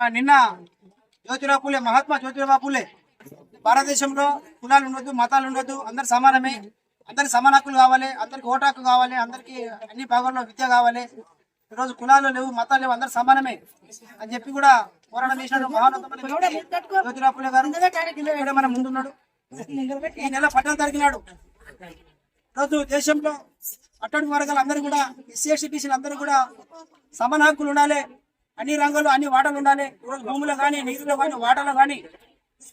నిన్న జ్యోతిరావు పూలే మహాత్మా జ్యోతిరావు పూలే. భారతదేశంలో కులాలు ఉండొద్దు మతాలు ఉండొద్దు అందరు సమానమే. అందరికి సమాన హక్కులు కావాలి అందరికి ఓటు హక్కు కావాలి అందరికి అన్ని భాగాల్లో విద్య కావాలి. ఈరోజు కులాలు లేవు మతాలు లేవు అందరు సమానమే అని చెప్పి కూడా పోరాటం చేసిన మహానతమైన వ్యక్తి జ్యోతిరావు పూలే గారు. మన ముందున్నాడు. ఈ నెల పట్టణ తారీఖు నాడు ఈరోజు దేశంలో అట్టడుగు వర్గాలు అందరూ కూడా ఎస్సీ ఎస్టీ బీసీలు అందరూ కూడా సమాన హక్కులు ఉండాలి. అన్ని రంగాలు అన్ని వాటలు ఉండాలి. ఈరోజు భూములు కానీ నీరులో కానీ వాటలు కానీ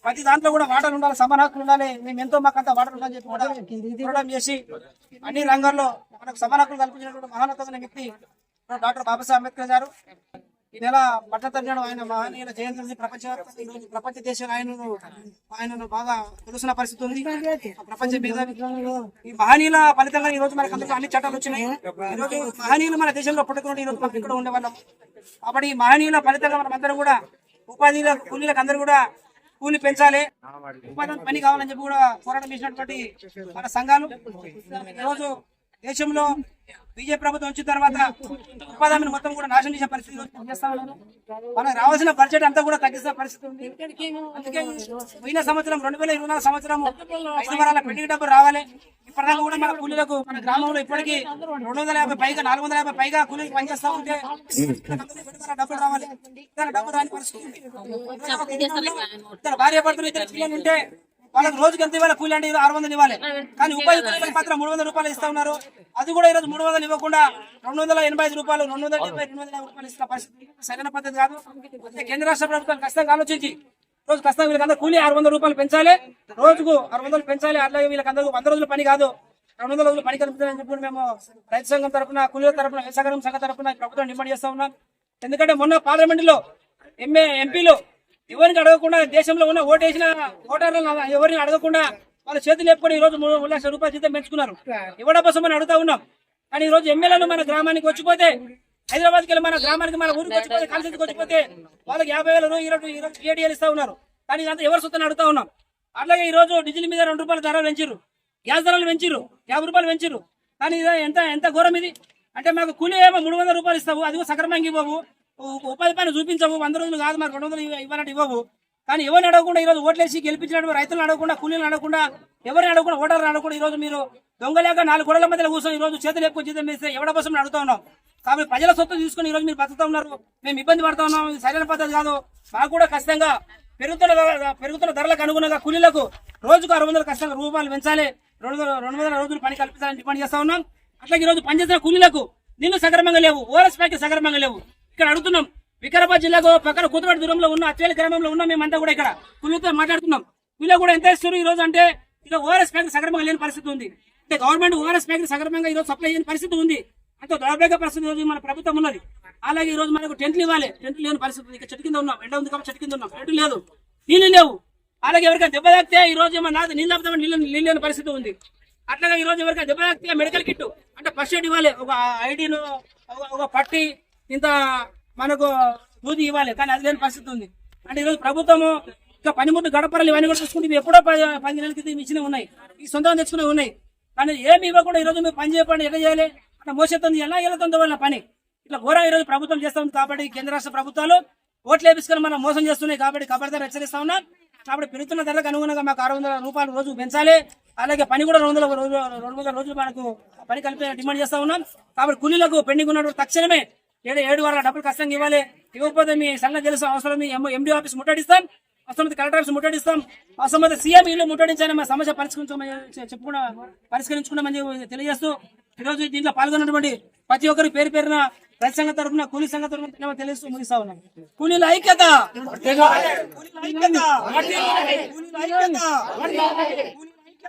ప్రతి దాంట్లో కూడా వాటలు ఉండాలి సమాన హక్కులు ఉండాలి. మేము ఎంతో మాకు అంత వాటలు ఉండాలని చెప్పి కూడా చేసి అన్ని రంగాల్లో మనకు సమాన హక్కులు కల్పించినటువంటి మహానతమైన వ్యక్తి డాక్టర్ బాబాసాహెబ్ అంబేద్కర్ గారు. ఈ నెల పట్టతర్జనం ఆయన మహనీయుల జయంతి ప్రపంచ ఈరోజు ప్రపంచ దేశం ఆయనను ఆయనను బాగా తెలుసున్న పరిస్థితి ఉంది. ప్రపంచ ఈ మహనీయుల ఫలితంగా ఈ రోజు మనకు అందరికీ అన్ని చట్టాలు వచ్చినాయి. ఈ రోజు మహనీయులు మన దేశంలో పుట్టుకుని ఈ రోజు ఇక్కడ ఉండే వాళ్ళం కాబట్టి ఈ మహనీయుల ఫలితంగా మనం అందరం కూడా ఉపాధిల కూలీలకు అందరూ కూడా కూలి పెంచాలి. ఉపాధి పని కావాలని చెప్పి కూడా పోరాటం చేసినటువంటి మన సంఘాలు. ఈ రోజు దేశంలో బీజేపీ ప్రభుత్వం వచ్చిన తర్వాత ఉపాధి మొత్తం కూడా నాశనం చేసే పరిస్థితి మనకు రావాల్సిన బడ్జెట్ అంతా కూడా తగ్గిస్తున్న పరిస్థితి ఉంది. అందుకే పోయిన సంవత్సరం రెండు వేల ఇరవై నాలుగు సంవత్సరం ఐదు వారాల పెండింగ్ డబ్బు రావాలి. ఇప్పటిదాకా కూడా మన కూలీలకు మన గ్రామంలో ఇప్పటికీ రెండు వందల యాభై పైగా నాలుగు వందల యాభై పైగా కూలీలు పనిచేస్తా ఉంటే డబ్బులు రావాలి. ఇతర డబ్బు రాని పరిస్థితి ఉంది. ఇతర భార్య పడుతున్న ఇతర పిల్లలు ఉంటే వాళ్ళకి రోజుకి ఎంత ఇవ్వాలి? కూలి అంటే ఆరు వందలు ఇవ్వాలి. కానీ ఉపాధి కూలీలకు మాత్రం మూడు వందల రూపాయలు ఇస్తా ఉన్నారు. అది కూడా ఈరోజు మూడు వందలు ఇవ్వకుండా రెండు వందల ఎనభై ఐదు రూపాయలు రెండు వందల డెబ్బై రెండు వందల రూపాయలు ఇస్తున్న పరిస్థితి సరైన పద్ధతి కాదు. కేంద్ర రాష్ట్ర ప్రభుత్వం ఖచ్చితంగా ఆలోచించి రోజు ఖచ్చితంగా వీళ్ళకందరూ కూలి ఆరు వందల రూపాయలు పెంచాలి. రోజుకు ఆరు వందలు పెంచాలి. అట్లాగే వీళ్ళకందరూ వంద రోజుల పని కాదు. రెండు వందల రోజులు పని కల్పించాలని చెప్పి మేము రైతు సంఘం తరపున కూలీల తరపున వ్యవసాయ సంఘం తరపున ఈ ప్రభుత్వం డిమాండ్ చేస్తా ఉన్నాం. ఎందుకంటే మొన్న పార్లమెంట్లో ఎంఏ ఎంపీలు ఎవరిని అడగకుండా దేశంలో ఉన్న ఓటేసిన ఓటర్లను ఎవరిని అడగకుండా వాళ్ళ చేతులు లేపుకొని ఈ రోజు మూడు లక్షల రూపాయల జీతం పెంచుకున్నారు. ఎవడ కోసం అని అడుగుతా ఉన్నాం. కానీ ఈ రోజు ఎమ్మెల్యేలు మన గ్రామానికి వచ్చిపోతే హైదరాబాద్కి వెళ్ళి మన గ్రామానికి మన ఊరికి వచ్చిపోతే కాన్స్టిట్యూన్సీకి వచ్చిపోతే వాళ్ళకి యాభై వేల రూ- ఏడీఎల్ ఇస్తా ఉన్నారు. కానీ ఇదంతా ఎవరు సొత్తని అడుగుతా ఉన్నాం. అట్లాగే ఈ రోజు డీజిల్ మీద రెండు రూపాయల ధర పెంచిర్రు. గ్యాస్ ధరలు పెంచిర్రు. యాభై రూపాయలు పెంచిర్రు. కానీ ఎంత ఎంత ఘోరం ఇది? అంటే మాకు కూలీ ఏమో మూడు వందల రూపాయలు ఇస్తావు. అది కూడా సక్రమంగా ఇవ్వవు. ఉపాధి పని చూపించవు వంద రోజులు కాదు మరి రెండు వందలు ఇవ్వ- ఇవ్వాలంటే ఇవ్వవు. కానీ ఎవరిని అడగకుండా ఈ రోజు ఓట్లేసి గెలిపించినట్టు రైతులను అడగకుండా కూలీలను అడగకుండా ఎవరిని అడగకుండా ఓటర్లు అడగకుండా ఈరోజు మీరు దొంగలేక నాలుగు గొడవల మధ్యలో కూర్చొని ఈ రోజు చేతులు ఎక్కువ జీతం వేస్తే ఎవడ కోసం అడుగుతా ఉన్నాం? కాబట్టి ప్రజల సొత్తు తీసుకుని ఈ రోజు మీరు బతుకుతా ఉన్నారు. మేము ఇబ్బంది పడతా ఉన్నాం ఇది సరైన పద్ధతి కాదు. మాకు కూడా ఖచ్చితంగా పెరుగుతున్న పెరుగుతున్న ధరలకు అనుగుణంగా కూలీలకు రోజుకు ఆరు వందల కష్టంగా రూపాయలు పెంచాలి. రెండు రెండు వందల రోజులు పని కల్పించాలని డిమాండ్ చేస్తా ఉన్నాం. అట్లాగే ఈ రోజు పనిచేసిన కూలీలకు నిన్ను సక్రమంగా లేవు ఓఆర్ఎస్ ప్యాకెట్ సక్రమంగా లేవు. ఇక్కడ అడుగుతున్నాం. వికారాబాద్ జిల్లాకు పక్కన కూతుబడి దూరంలో ఉన్న అత్వేలి గ్రామంలో ఉన్న మేమంతా కూడా ఇక్కడ కూలీతో మాట్లాడుతున్నాం. వీళ్ళు కూడా ఎంత ఇస్తారు ఈ రోజు అంటే ఇలా ఓఆర్ఎస్ ప్యాకెట్ సక్రమంగా లేని పరిస్థితి ఉంది. అంటే గవర్నమెంట్ ఓఆర్ఎస్ ప్యాకెట్ సక్రమంగా ఈ రోజు సప్లై చేయని పరిస్థితి ఉంది. అంత దౌర్భాగ్య పరిస్థితి ఈరోజు మన ప్రభుత్వం ఉన్నది. అలాగే ఈ రోజు మనకు టెంట్లు ఇవ్వాలి. టెంట్లు లేని పరిస్థితి ఉంది. ఇక్కడ చెట్టు కింద ఉన్నాం. ఎండ ఉంది కాబట్టి చెట్టు కింద ఉన్నాం. టెంట్లు లేదు నీళ్ళు లేవు. అలాగే ఎవరికైనా దెబ్బ తాకితే ఈ రోజు ఏమన్నా నీళ్ళు ఆపుతామని నీళ్ళు నీళ్ళు లేని పరిస్థితి ఉంది. అట్లాగే ఈ రోజు ఎవరికైనా దెబ్బ తాకితే మెడికల్ కిట్ అంటే ఫస్ట్ ఎయిడ్ ఇవ్వాలి. ఒక ఐడీను ఒక- ఒక పట్టి ఇంత మనకు దూది ఇవ్వాలి. కానీ అది లేని పరిస్థితి ఉంది. అంటే ఈరోజు ప్రభుత్వము ఇంకా పనిముట్టు గడపరలు ఇవన్నీ కూడా చూసుకుంటే ఎప్పుడో పది నెలల క్రితం ఇచ్చినవి ఉన్నాయి. ఈ సొంతంగా తెచ్చుకునేవి ఉన్నాయి. కానీ ఏమి ఇవ్వకుండా ఈరోజు మేము పని చేయకుండా ఎట్లా చేయాలి? అట్లా మోసెత్తుంది ఎలా వెళ్తుంది వాళ్ళ పని. ఇట్లా ఘోరం ఈరోజు ప్రభుత్వం చేస్తా ఉంది కాబట్టి కేంద్ర రాష్ట్ర ప్రభుత్వాలు ఓట్లు వేపించుకొని మనం మోసం చేస్తున్నాయి కాబట్టి కబడ్దారు హెచ్చరిస్తా ఉన్నాం కాబట్టి పెరుగుతున్న ధరలకు అనుగుణంగా మాకు ఆరు వందల రూపాయలు రోజు పెంచాలి. అలాగే పని కూడా రెండు వందల రోజు రెండు వందల రోజులు మనకు పని కలిపి డిమాండ్ చేస్తా ఉన్నాం. కాబట్టి కూలీలకు పెండింగ్ ఉన్నటువంటి తక్షణమే ఏడు ఏడు వారాల డబ్బులు కష్టంగా ఇవ్వాలి. ఇవ్వకపోతే మీ సంఘం తెలుసు అవసరం ఎండి ఆఫీస్ ముట్టడిస్తాం. అవసరం కలెక్టర్ ఆఫీస్ ముట్టడిస్తాం. అవసరం సీఎం ఇల్లు ముట్టడించాలని మా సమస్య పరిష్కరించుకోమని చె- చెప్పుకున్న పరిష్కరించుకున్నామని తెలియజేస్తూ ఈరోజు దీంట్లో పాల్గొన్నటువంటి ప్రతి ఒక్కరి పేరు పేరున రైతు సంఘ తరఫున కూలీ సంఘ తరఫున తెలియజేస్తూ ముగిస్తా ఉన్నాం. కూలీల ఐక్యత! కూలీల ఐక్యత! కూలీల ఐక్యత!